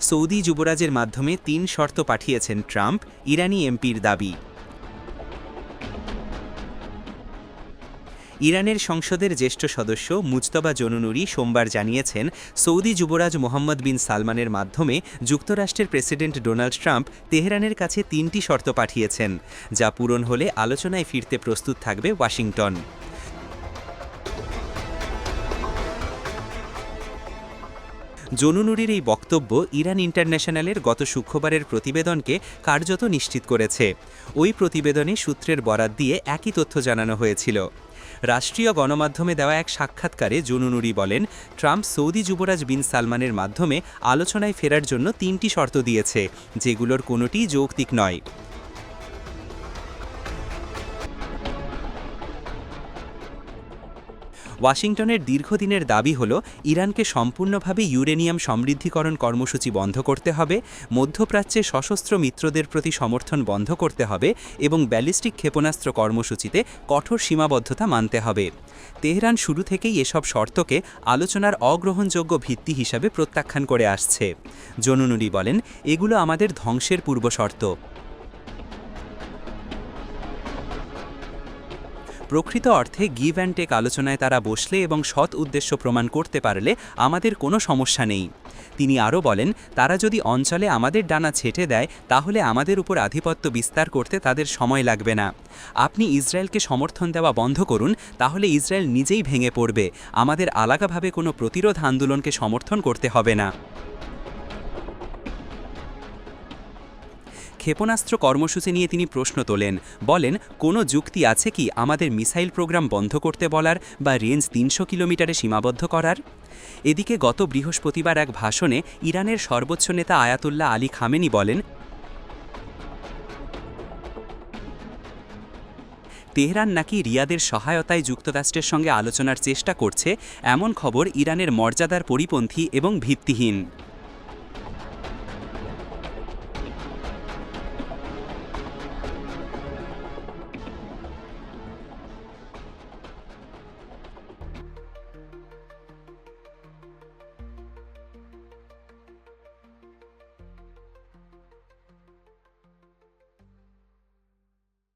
Saudi যুবরাজের মাধ্যমে তিন শর্ত পাঠিয়েছেন ট্রাম্প ইরানি এমপির দাবি। ইরানের সংসদের জ্যেষ্ঠ সদস্য মুজতবা জনুনুরি সোমবার জানিয়েছেন, সৌদি যুবরাজ মোহাম্মদ বিন সালমানের মাধ্যমে যুক্তরাষ্ট্রের প্রেসিডেন্ট ডোনাল্ড ট্রাম্প তেহরানের কাছে তিনটি শর্ত পাঠিয়েছেন, যা পূরণ হলে আলোচনায় ফিরতে প্রস্তুত থাকবে ওয়াশিংটন। জনুনুরির এই বক্তব্য ইরান ইন্টারন্যাশনালের গত শুক্রবারের প্রতিবেদনকে কার্যত নিশ্চিত করেছে। ওই প্রতিবেদনে সূত্রের বরাত দিয়ে একই তথ্য জানানো হয়েছিল। রাষ্ট্রীয় গণমাধ্যমে দেওয়া এক সাক্ষাৎকারে জনুনুরি বলেন, ট্রাম্প সৌদি যুবরাজ বিন সালমানের মাধ্যমে আলোচনায় ফেরার জন্য তিনটি শর্ত দিয়েছে, যেগুলোর কোনোটিই যৌক্তিক নয়। ওয়াশিংটনের দীর্ঘদিনের দাবি হল, ইরানকে সম্পূর্ণভাবে ইউরেনিয়াম সমৃদ্ধিকরণ কর্মসূচি বন্ধ করতে হবে, মধ্যপ্রাচ্যে সশস্ত্র মিত্রদের প্রতি সমর্থন বন্ধ করতে হবে এবং ব্যালিস্টিক ক্ষেপণাস্ত্র কর্মসূচিতে কঠোর সীমাবদ্ধতা মানতে হবে। তেহরান শুরু থেকেই এসব শর্তকে আলোচনার অগ্রহণযোগ্য ভিত্তি হিসাবে প্রত্যাখ্যান করে আসছে। জনুনুরি বলেন, এগুলো আমাদের ধ্বংসের পূর্বশর্ত। প্রকৃত অর্থে গিভ অ্যান্ড টেক আলোচনায় তারা বসলে এবং সৎ উদ্দেশ্য প্রমাণ করতে পারলে আমাদের কোনো সমস্যা নেই। তিনি আরও বলেন, তারা যদি অঞ্চলে আমাদের ডানা ছেটে দেয়, তাহলে আমাদের উপর আধিপত্য বিস্তার করতে তাদের সময় লাগবে না। আপনি ইসরায়েলকে সমর্থন দেওয়া বন্ধ করুন, তাহলে ইসরায়েল নিজেই ভেঙে পড়বে। আমাদের আলাদাভাবে কোনো প্রতিরোধ আন্দোলনকে সমর্থন করতে হবে না। ক্ষেপণাস্ত্র কর্মসূচি নিয়ে তিনি প্রশ্ন তোলেন। বলেন, কোনো যুক্তি আছে কি আমাদের মিসাইল প্রোগ্রাম বন্ধ করতে বলার বা রেঞ্জ তিনশো কিলোমিটারে সীমাবদ্ধ করার? এদিকে গত বৃহস্পতিবার এক ভাষণে ইরানের সর্বোচ্চ নেতা আয়াতুল্লাহ আলী খামেনি বলেন, তেহরান নাকি রিয়াদের সহায়তায় যুক্তরাষ্ট্রের সঙ্গে আলোচনার চেষ্টা করছে, এমন খবর ইরানের মর্যাদার পরিপন্থী এবং ভিত্তিহীন।